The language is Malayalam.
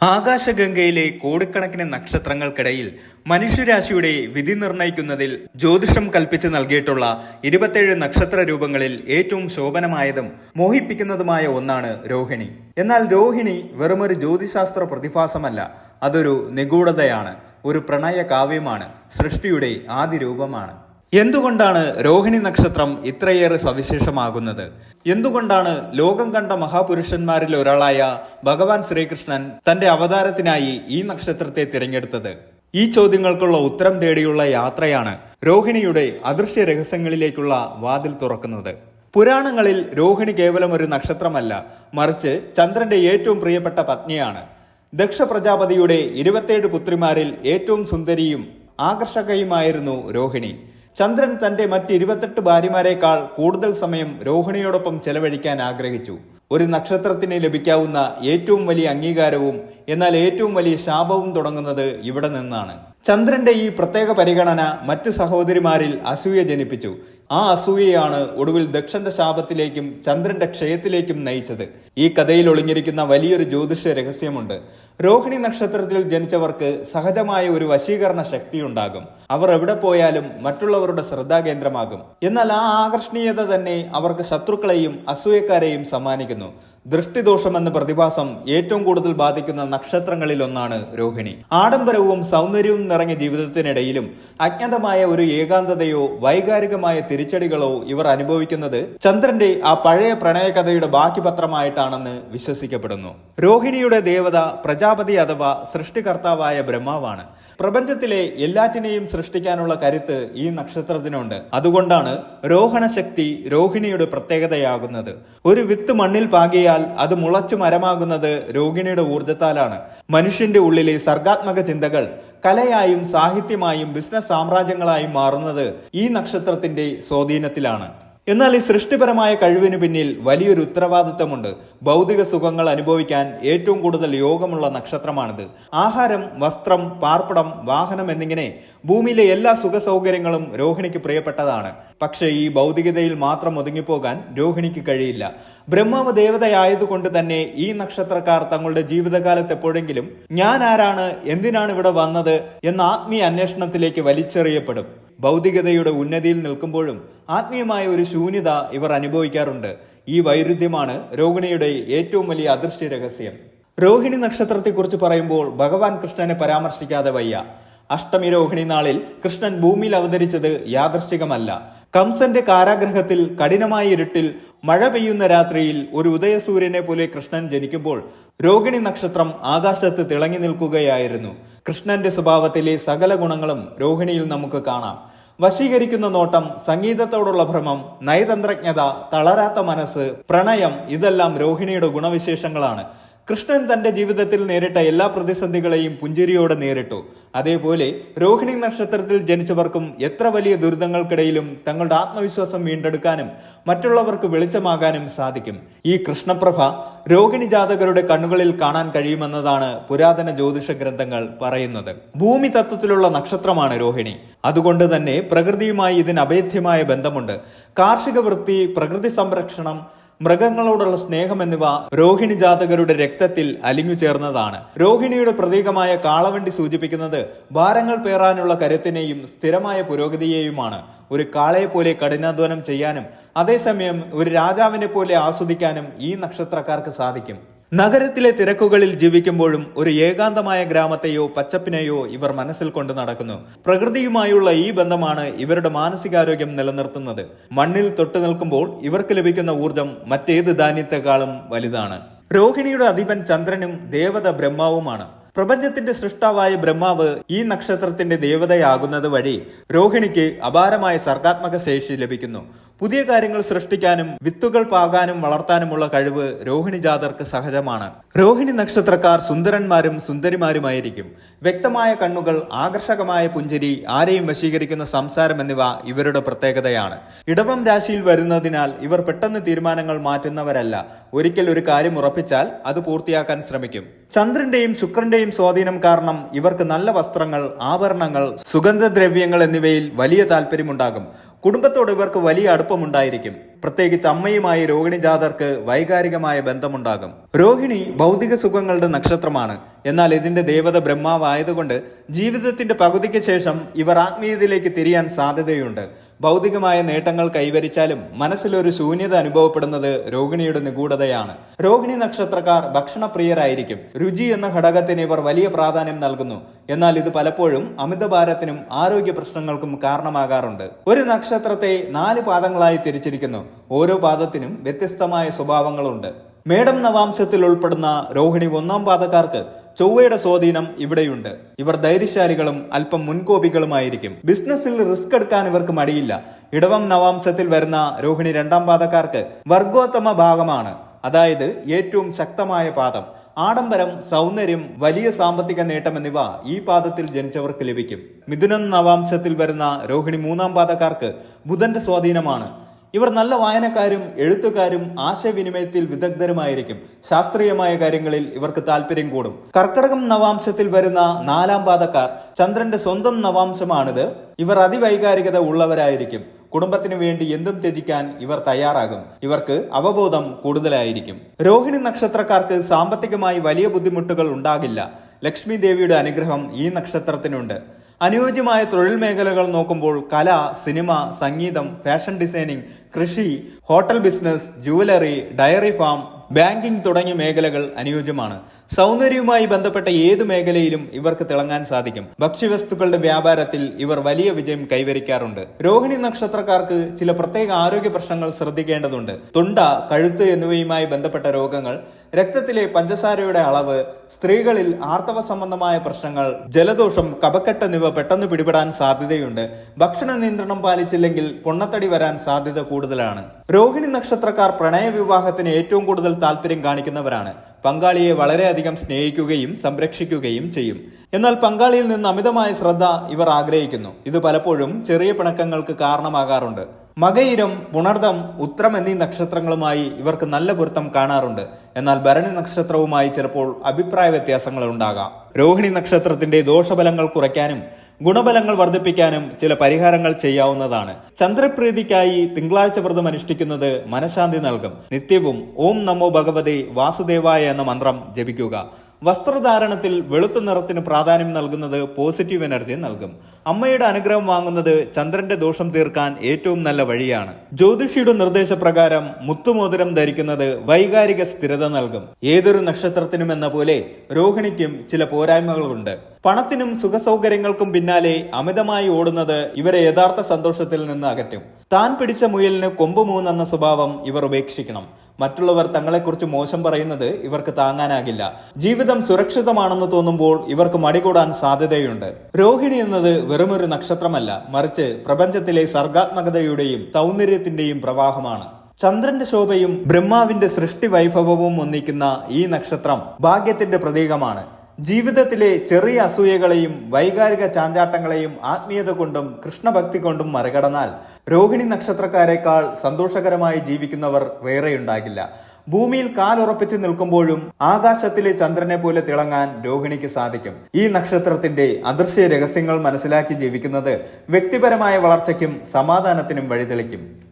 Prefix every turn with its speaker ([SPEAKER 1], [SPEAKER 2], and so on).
[SPEAKER 1] ആകാശഗംഗയിലെ കോടിക്കണക്കിന് നക്ഷത്രങ്ങൾക്കിടയിൽ മനുഷ്യരാശിയുടെ വിധി നിർണയിക്കുന്നതിൽ ജ്യോതിഷം കൽപ്പിച്ച് നൽകിയിട്ടുള്ള ഇരുപത്തേഴ് നക്ഷത്ര രൂപങ്ങളിൽ ഏറ്റവും ശോഭനമായതും മോഹിപ്പിക്കുന്നതുമായ ഒന്നാണ് രോഹിണി. എന്നാൽ രോഹിണി വെറുമൊരു ജ്യോതിശാസ്ത്ര പ്രതിഭാസമല്ല അതൊരു നിഗൂഢതയാണ് ഒരു പ്രണയ കാവ്യമാണ് സൃഷ്ടിയുടെ ആദ്യ രൂപമാണ് എന്തുകൊണ്ടാണ് രോഹിണി നക്ഷത്രം ഇത്രയേറെ സവിശേഷമാകുന്നത്? എന്തുകൊണ്ടാണ് ലോകം കണ്ട മഹാപുരുഷന്മാരിൽ ഒരാളായ ഭഗവാൻ ശ്രീകൃഷ്ണൻ തന്റെ അവതാരത്തിനായി ഈ നക്ഷത്രത്തെ തിരഞ്ഞെടുത്തത്? ഈ ചോദ്യങ്ങൾക്കുള്ള ഉത്തരം തേടിയുള്ള യാത്രയാണ് രോഹിണിയുടെ അദൃശ്യ രഹസ്യങ്ങളിലേക്കുള്ള വാതിൽ തുറക്കുന്നത്. പുരാണങ്ങളിൽ രോഹിണി കേവലം ഒരു നക്ഷത്രമല്ല മറിച്ച് ചന്ദ്രന്റെ ഏറ്റവും പ്രിയപ്പെട്ട പത്നിയാണ്. ദക്ഷ പ്രജാപതിയുടെ ഇരുപത്തേഴ് പുത്രിമാരിൽ ഏറ്റവും സുന്ദരിയും ആകർഷകയുമായിരുന്നു രോഹിണി. ചന്ദ്രൻ തന്റെ മറ്റ് ഇരുപത്തെട്ട് ഭാര്യമാരെക്കാൾ കൂടുതൽ സമയം രോഹിണിയോടൊപ്പം ചെലവഴിക്കാൻ ആഗ്രഹിച്ചു. ഒരു നക്ഷത്രത്തിന് ലഭിക്കാവുന്ന ഏറ്റവും വലിയ അംഗീകാരവും എന്നാൽ ഏറ്റവും വലിയ ശാപവും തുടങ്ങുന്നത് ഇവിടെ നിന്നാണ്. ചന്ദ്രന്റെ ഈ പ്രത്യേക പരിഗണന മറ്റ് സഹോദരിമാരിൽ അസൂയ ജനിപ്പിച്ചു. ആ അസൂയയാണ് ഒടുവിൽ ദക്ഷന്റെ ശാപത്തിലേക്കും ചന്ദ്രന്റെ ക്ഷയത്തിലേക്കും നയിച്ചത്. ഈ കഥയിൽ ഒളിഞ്ഞിരിക്കുന്ന വലിയൊരു ജ്യോതിഷ രഹസ്യമുണ്ട്. രോഹിണി നക്ഷത്രത്തിൽ ജനിച്ചവർക്ക് സഹജമായ ഒരു വശീകരണ ശക്തി ഉണ്ടാകും അവർ എവിടെ പോയാലും മറ്റുള്ളവരുടെ ശ്രദ്ധാകേന്ദ്രമാകും. എന്നാൽ ആ ആകർഷണീയത തന്നെ അവർക്ക് ശത്രുക്കളെയും അസൂയക്കാരെയും സമ്മാനിക്കുന്നു. ദൃഷ്ടിദോഷം എന്ന പ്രതിഭാസം ഏറ്റവും കൂടുതൽ ബാധിക്കുന്ന നക്ഷത്രങ്ങളിൽ ഒന്നാണ് രോഹിണി. ആഡംബരവും സൗന്ദര്യവും നിറഞ്ഞ ജീവിതത്തിനിടയിലും അജ്ഞാതമായ ഒരു ഏകാന്തതയോ വൈകാരികമായ തിരിച്ചടികളോ ഇവർ അനുഭവിക്കുന്നത് ചന്ദ്രന്റെ ആ പഴയ പ്രണയകഥയുടെ ബാക്കി പത്രമായിട്ടാണെന്ന് വിശ്വസിക്കപ്പെടുന്നു. രോഹിണിയുടെ ദേവത പ്രജാപതി അഥവാ സൃഷ്ടികർത്താവായ ബ്രഹ്മാവാണ്. പ്രപഞ്ചത്തിലെ എല്ലാറ്റിനെയും സൃഷ്ടിക്കാനുള്ള കരുത്ത് ഈ നക്ഷത്രത്തിനുണ്ട്. അതുകൊണ്ടാണ് രോഹണ ശക്തി രോഹിണിയുടെ പ്രത്യേകതയാകുന്നത്. ഒരു വിത്ത് മണ്ണിൽ പാകിയാൽ അത് മുളച്ചു മരമാകുന്നത് രോഹിണിയുടെ ഊർജത്താലാണ് മനുഷ്യന്റെ ഉള്ളിലെ സർഗാത്മക ചിന്തകൾ കലയായും സാഹിത്യമായും ബിസിനസ് സാമ്രാജ്യങ്ങളായും മാറുന്നത് ഈ നക്ഷത്രത്തിന്റെ സ്വാധീനത്തിലാണ്. എന്നാൽ ഈ സൃഷ്ടിപരമായ കഴിവിന് പിന്നിൽ വലിയൊരു ഉത്തരവാദിത്തമുണ്ട്. ഭൗതിക സുഖങ്ങൾ അനുഭവിക്കാൻ ഏറ്റവും കൂടുതൽ യോഗമുള്ള നക്ഷത്രമാണിത്. ആഹാരം വസ്ത്രം പാർപ്പിടം വാഹനം എന്നിങ്ങനെ ഭൂമിയിലെ എല്ലാ സുഖ സൗകര്യങ്ങളും രോഹിണിക്ക് പ്രിയപ്പെട്ടതാണ്. പക്ഷേ ഈ ഭൗതികതയിൽ മാത്രം ഒതുങ്ങിപ്പോകാൻ രോഹിണിക്ക് കഴിയില്ല. ബ്രഹ്മാവ് ദേവതയായതുകൊണ്ട് തന്നെ ഈ നക്ഷത്രക്കാർ തങ്ങളുടെ ജീവിതകാലത്ത് എപ്പോഴെങ്കിലും ഞാൻ ആരാണ്? എന്തിനാണ് ഇവിടെ വന്നത്? എന്ന ആത്മീയ അന്വേഷണത്തിലേക്ക് വലിച്ചെറിയപ്പെടും. ഭൗതികതയുടെ ഉന്നതിയിൽ നിൽക്കുമ്പോഴും ആത്മീയമായ ഒരു ശൂന്യത ഇവർ അനുഭവിക്കാറുണ്ട്. ഈ വൈരുദ്ധ്യമാണ് രോഹിണിയുടെ ഏറ്റവും വലിയ അദൃശ്യ രഹസ്യം. രോഹിണി നക്ഷത്രത്തെക്കുറിച്ച് പറയുമ്പോൾ ഭഗവാൻ കൃഷ്ണനെ പരാമർശിക്കാതെ വയ്യ. അഷ്ടമി രോഹിണി നാളിൽ കൃഷ്ണൻ ഭൂമിയിൽ അവതരിച്ചത് യാദൃശ്ചികമല്ല. കംസന്റെ കാരാഗ്രഹത്തിൽ കഠിനമായ ഇരുട്ടിൽ മഴ പെയ്യുന്ന രാത്രിയിൽ ഒരു ഉദയസൂര്യനെ പോലെ കൃഷ്ണൻ ജനിക്കുമ്പോൾ രോഹിണി നക്ഷത്രം ആകാശത്ത് തിളങ്ങി നിൽക്കുകയായിരുന്നു. കൃഷ്ണന്റെ സ്വഭാവത്തിലെ സകല ഗുണങ്ങളും രോഹിണിയിൽ നമുക്ക് കാണാം. വശീകരിക്കുന്ന നോട്ടം സംഗീതത്തോടുള്ള ഭ്രമം നയതന്ത്രജ്ഞത തളരാത്ത മനസ്സ് പ്രണയം ഇതെല്ലാം രോഹിണിയുടെ ഗുണവിശേഷങ്ങളാണ്. കൃഷ്ണൻ തന്റെ ജീവിതത്തിൽ നേരിട്ട എല്ലാ പ്രതിസന്ധികളെയും പുഞ്ചിരിയോടെ നേരിട്ടു. അതേപോലെ രോഹിണി നക്ഷത്രത്തിൽ ജനിച്ചവർക്കും എത്ര വലിയ ദുരിതങ്ങൾക്കിടയിലും തങ്ങളുടെ ആത്മവിശ്വാസം വീണ്ടെടുക്കാനും മറ്റുള്ളവർക്ക് വെളിച്ചമാകാനും സാധിക്കും. ഈ കൃഷ്ണപ്രഭ രോഹിണി ജാതകരുടെ കണ്ണുകളിൽ കാണാൻ കഴിയുമെന്നതാണ് പുരാതന ജ്യോതിഷ ഗ്രന്ഥങ്ങൾ പറയുന്നത്. ഭൂമി തത്വത്തിലുള്ള നക്ഷത്രമാണ് രോഹിണി. അതുകൊണ്ട് തന്നെ പ്രകൃതിയുമായി ഇതിന് അഭേദ്യമായ ബന്ധമുണ്ട്. കാർഷിക വൃത്തി പ്രകൃതി സംരക്ഷണം മൃഗങ്ങളോടുള്ള സ്നേഹം എന്നിവ രോഹിണി ജാതകരുടെ രക്തത്തിൽ അലിഞ്ഞു ചേർന്നതാണ്. രോഹിണിയുടെ പ്രതീകമായ കാളവണ്ടി സൂചിപ്പിക്കുന്നത് ഭാരങ്ങൾ പേറാനുള്ള കരുത്തിനെയും സ്ഥിരമായ പുരോഗതിയെയുമാണ്. ഒരു കാളയെ പോലെ കഠിനാധ്വാനം ചെയ്യാനും അതേസമയം ഒരു രാജാവിനെ പോലെ ആസ്വദിക്കാനും ഈ നക്ഷത്രക്കാർക്ക് സാധിക്കും. നഗരത്തിലെ തിരക്കുകളിൽ ജീവിക്കുമ്പോഴും ഒരു ഏകാന്തമായ ഗ്രാമത്തെയോ പച്ചപ്പിനെയോ ഇവർ മനസ്സിൽ കൊണ്ട് നടക്കുന്നു. പ്രകൃതിയുമായുള്ള ഈ ബന്ധമാണ് ഇവരുടെ മാനസികാരോഗ്യം നിലനിർത്തുന്നത്. മണ്ണിൽ തൊട്ടു നിൽക്കുമ്പോൾ ഇവർക്ക് ലഭിക്കുന്ന ഊർജം മറ്റേത് ധാന്യത്തെക്കാളും വലുതാണ്. രോഹിണിയുടെ അധിപൻ ചന്ദ്രനും ദേവത ബ്രഹ്മാവുമാണ്. പ്രപഞ്ചത്തിന്റെ സൃഷ്ടാവായ ബ്രഹ്മാവ് ഈ നക്ഷത്രത്തിന്റെ ദേവതയാകുന്നത് വഴി രോഹിണിക്ക് അപാരമായ സർഗാത്മക ശേഷി ലഭിക്കുന്നു. പുതിയ കാര്യങ്ങൾ സൃഷ്ടിക്കാനും വിത്തുകൾ പാകാനും വളർത്താനുമുള്ള കഴിവ് രോഹിണി ജാതർക്ക് സഹജമാണ്. രോഹിണി നക്ഷത്രക്കാർ സുന്ദരന്മാരും സുന്ദരിമാരുമായിരിക്കും. വ്യക്തമായ കണ്ണുകൾ ആകർഷകമായ പുഞ്ചിരി ആരെയും വശീകരിക്കുന്ന സംസാരം എന്നിവ ഇവരുടെ പ്രത്യേകതയാണ്. ഇടവം രാശിയിൽ വരുന്നതിനാൽ ഇവർ പെട്ടെന്ന് തീരുമാനങ്ങൾ മാറ്റുന്നവരല്ല. ഒരിക്കൽ ഒരു കാര്യം ഉറപ്പിച്ചാൽ അത് പൂർത്തിയാക്കാൻ ശ്രമിക്കും. ചന്ദ്രന്റെയും ശുക്രന്റെയും സ്വാധീനം കാരണം ഇവർക്ക് നല്ല വസ്ത്രങ്ങൾ ആഭരണങ്ങൾ സുഗന്ധദ്രവ്യങ്ങൾ എന്നിവയിൽ വലിയ താല്പര്യമുണ്ടാകും. കുടുംബത്തോട് ഇവർക്ക് വലിയ അടുപ്പമുണ്ടായിരിക്കും. പ്രത്യേകിച്ച് അമ്മയുമായി രോഹിണി ജാതർക്ക് വൈകാരികമായ ബന്ധമുണ്ടാകും. രോഹിണി ഭൗതിക സുഖങ്ങളുടെ നക്ഷത്രമാണ്. എന്നാൽ ഇതിന്റെ ദേവത ബ്രഹ്മാവായതുകൊണ്ട് ജീവിതത്തിന്റെ പകുതിക്ക് ശേഷം ഇവർ ആത്മീയതയിലേക്ക് തിരിയാൻ സാധ്യതയുണ്ട്. ഭൗതികമായ നേട്ടങ്ങൾ കൈവരിച്ചാലും മനസ്സിലൊരു ശൂന്യത അനുഭവപ്പെടുന്നത് രോഹിണിയുടെ നിഗൂഢതയാണ്. രോഹിണി നക്ഷത്രക്കാർ ഭക്ഷണപ്രിയരായിരിക്കും. രുചി എന്ന ഘടകത്തിന് ഇവർ വലിയ പ്രാധാന്യം നൽകുന്നു. എന്നാൽ ഇത് പലപ്പോഴും അമിതഭാരത്തിനും ആരോഗ്യ പ്രശ്നങ്ങൾക്കും കാരണമാകാറുണ്ട്. ഒരു നക്ഷത്രത്തെ നാല് പാദങ്ങളായി തിരിച്ചിരിക്കുന്നു. ഓരോ പാദത്തിനും വ്യത്യസ്തമായ സ്വഭാവങ്ങളുണ്ട്. മേടം നവാംശത്തിൽ ഉൾപ്പെടുന്ന രോഹിണി ഒന്നാം പാദക്കാർക്ക് ചൊവ്വയുടെ സ്വാധീനം ഇവിടെയുണ്ട്. ഇവർ ധൈര്യശാലികളും അല്പം മുൻകോപികളുമായിരിക്കും. ബിസിനസ്സിൽ റിസ്ക് എടുക്കാൻ ഇവർക്ക് മടിയില്ല. ഇടവം നവാംശത്തിൽ വരുന്ന രോഹിണി രണ്ടാം പാദക്കാർക്ക് വർഗോത്തമ ഭാഗമാണ്. അതായത് ഏറ്റവും ശക്തമായ പാദം. ആഡംബരം സൗന്ദര്യം വലിയ സാമ്പത്തിക നേട്ടം എന്നിവ ഈ പാദത്തിൽ ജനിച്ചവർക്ക് ലഭിക്കും. മിഥുനം നവാംശത്തിൽ വരുന്ന രോഹിണി മൂന്നാം പാദക്കാർക്ക് ബുധന്റെ സ്വാധീനമാണ്. ഇവർ നല്ല വായനക്കാരും എഴുത്തുകാരും ആശയവിനിമയത്തിൽ വിദഗ്ധരുമായിരിക്കും. ശാസ്ത്രീയമായ കാര്യങ്ങളിൽ ഇവർക്ക് താല്പര്യം കൂടും. കർക്കടകം നവാംശത്തിൽ വരുന്ന നാലാം പാദക്കാർ ചന്ദ്രന്റെ സ്വന്തം നവാംശമാണിത്. ഇവർ അതിവൈകാരികത ഉള്ളവരായിരിക്കും. കുടുംബത്തിന് വേണ്ടി എന്തും ത്യജിക്കാൻ ഇവർ തയ്യാറാകും. ഇവർക്ക് അവബോധം കൂടുതലായിരിക്കും. രോഹിണി നക്ഷത്രക്കാർക്ക് സാമ്പത്തികമായി വലിയ ബുദ്ധിമുട്ടുകൾ ഉണ്ടാകില്ല. ലക്ഷ്മി ദേവിയുടെ അനുഗ്രഹം ഈ നക്ഷത്രത്തിനുണ്ട്. അനുയോജ്യമായ തൊഴിൽ മേഖലകൾ നോക്കുമ്പോൾ കല സിനിമ സംഗീതം ഫാഷൻ ഡിസൈനിങ് കൃഷി hotel business jewellery dairy farm banking തുടങ്ങിയ മേഖലകൾ അനുയോജ്യമാണ്. സൗന്ദര്യവുമായി ബന്ധപ്പെട്ട ഏത് മേഖലയിലും ഇവർക്ക് തിളങ്ങാൻ സാധിക്കും. ഭക്ഷ്യവസ്തുക്കളുടെ വ്യാപാരത്തിൽ ഇവർ വലിയ വിജയം കൈവരിക്കാറുണ്ട്. രോഹിണി നക്ഷത്രക്കാർക്ക് ചില പ്രത്യേക ആരോഗ്യ പ്രശ്നങ്ങൾ ശ്രദ്ധിക്കേണ്ടതുണ്ട്. തൊണ്ട കഴുത്ത് എന്നിവയുമായി ബന്ധപ്പെട്ട രോഗങ്ങൾ രക്തത്തിലെ പഞ്ചസാരയുടെ അളവ് സ്ത്രീകളിൽ ആർത്തവ സംബന്ധമായ പ്രശ്നങ്ങൾ ജലദോഷം കപക്കെട്ട് എന്നിവ പെട്ടെന്ന് പിടിപെടാൻ സാധ്യതയുണ്ട്. ഭക്ഷണ നിയന്ത്രണം പാലിച്ചില്ലെങ്കിൽ പൊണ്ണത്തടി വരാൻ സാധ്യത കൂടുതലാണ്. രോഹിണി നക്ഷത്രക്കാർ പ്രണയ വിവാഹത്തിന് ഏറ്റവും കൂടുതൽ താല്പര്യം കാണിക്കുന്നവരാണ്. പങ്കാളിയെ വളരെയധികം സ്നേഹിക്കുകയും സംരക്ഷിക്കുകയും ചെയ്യും. എന്നാൽ പങ്കാളിയിൽ നിന്ന് അമിതമായ ശ്രദ്ധ ഇവർ ആഗ്രഹിക്കുന്നു. ഇത് പലപ്പോഴും ചെറിയ പിണക്കങ്ങൾക്ക് കാരണമാകാറുണ്ട്. മകയിരം പുണർദം ഉത്രം എന്നീ നക്ഷത്രങ്ങളുമായി ഇവർക്ക് നല്ല പൊരുത്തം കാണാറുണ്ട്. എന്നാൽ ഭരണി നക്ഷത്രവുമായി ചിലപ്പോൾ അഭിപ്രായ വ്യത്യാസങ്ങൾ ഉണ്ടാകാം. രോഹിണി നക്ഷത്രത്തിന്റെ ദോഷബലങ്ങൾ കുറയ്ക്കാനും ഗുണബലങ്ങൾ വർദ്ധിപ്പിക്കാനും ചില പരിഹാരങ്ങൾ ചെയ്യാവുന്നതാണ്. ചന്ദ്രപ്രീതിക്കായി തിങ്കളാഴ്ച വ്രതം അനുഷ്ഠിക്കുന്നത് മനഃശാന്തി നൽകും. നിത്യവും ഓം നമോ ഭഗവതി വാസുദേവായ എന്ന മന്ത്രം ജപിക്കുക. വസ്ത്രധാരണത്തിൽ വെളുത്ത നിറത്തിന് പ്രാധാന്യം നൽകുന്നത് പോസിറ്റീവ് എനർജി നൽകും. അമ്മയുടെ അനുഗ്രഹം വാങ്ങുന്നത് ചന്ദ്രന്റെ ദോഷം തീർക്കാൻ ഏറ്റവും നല്ല വഴിയാണ്. ജ്യോതിഷിയുടെ നിർദ്ദേശപ്രകാരം മുത്തുമോതിരം ധരിക്കുന്നത് വൈകാരിക സ്ഥിരത നൽകും. ഏതൊരു നക്ഷത്രത്തിനും എന്ന പോലെ രോഹിണിക്കും ചില പോരായ്മകളുണ്ട്. പണത്തിനും സുഖസൗകര്യങ്ങൾക്കും പിന്നാലെ അമിതമായി ഓടുന്നത് ഇവരെ യഥാർത്ഥ സന്തോഷത്തിൽ നിന്ന് അകറ്റും. താൻ പിടിച്ച മുയലിന് കൊമ്പ് മൂന്നെന്ന സ്വഭാവം ഇവർ ഉപേക്ഷിക്കണം. മറ്റുള്ളവർ തങ്ങളെക്കുറിച്ച് മോശം പറയുന്നത് ഇവർക്ക് താങ്ങാനാകില്ല. ജീവിതം സുരക്ഷിതമാണെന്ന് തോന്നുമ്പോൾ ഇവർക്ക് മടികൂടാൻ സാധ്യതയുണ്ട്. രോഹിണി എന്നത് വെറുമൊരു നക്ഷത്രമല്ല മറിച്ച് പ്രപഞ്ചത്തിലെ സർഗാത്മകതയുടെയും സൗന്ദര്യത്തിന്റെയും പ്രവാഹമാണ്. ചന്ദ്രന്റെ ശോഭയും ബ്രഹ്മാവിന്റെ സൃഷ്ടി വൈഭവവും ഒന്നിക്കുന്ന ഈ നക്ഷത്രം ഭാഗ്യത്തിന്റെ പ്രതീകമാണ്. ജീവിതത്തിലെ ചെറിയ അസൂയകളെയും വൈകാരിക ചാഞ്ചാട്ടങ്ങളെയും ആത്മീയത കൊണ്ടും കൃഷ്ണഭക്തി കൊണ്ടും മറികടന്നാൽ രോഹിണി നക്ഷത്രക്കാരെക്കാൾ സന്തോഷകരമായി ജീവിക്കുന്നവർ വേറെയുണ്ടാകില്ല. ഭൂമിയിൽ കാലുറപ്പിച്ച് നിൽക്കുമ്പോഴും ആകാശത്തിലെ ചന്ദ്രനെ പോലെ തിളങ്ങാൻ രോഹിണിക്ക് സാധിക്കും. ഈ നക്ഷത്രത്തിന്റെ അദൃശ്യ രഹസ്യങ്ങൾ മനസ്സിലാക്കി ജീവിക്കുന്നത് വ്യക്തിപരമായ വളർച്ചയ്ക്കും സമാധാനത്തിനും വഴിതെളിക്കും.